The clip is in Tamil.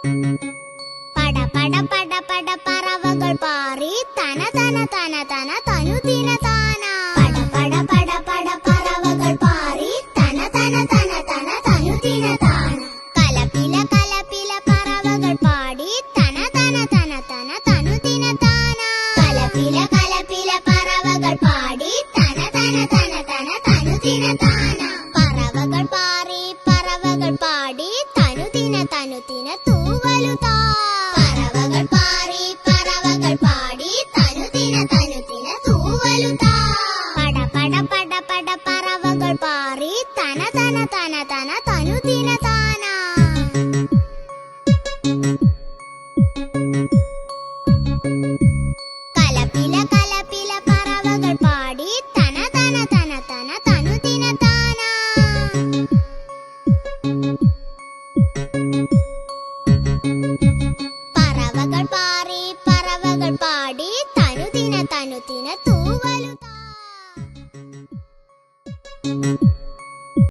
பட பட பட பட பறவைகள் பாரி தன தன தன தன தனு தின தானா பட பட பட பட பறவைகள் பாரி தன தன தன தன தனு தின தானா கலப்பில கலப்பில பறவைகள் பாடி தன தன தன தன தனு தின தானா கலப்பில கலப்பில பறவைகள் பாடி தன தன தன தன தனு தின தானா பறவைகள் பாரி பறவைகள் பாடி தனு தின தனு தின പാട്ടുകൾ പാടി തനുതിന തനുതിന തൂവലുതാ. പട പട പട പട പറവകൾ പാറി തന തന തന തന തനുതിന താന. తిన తూవలుతా.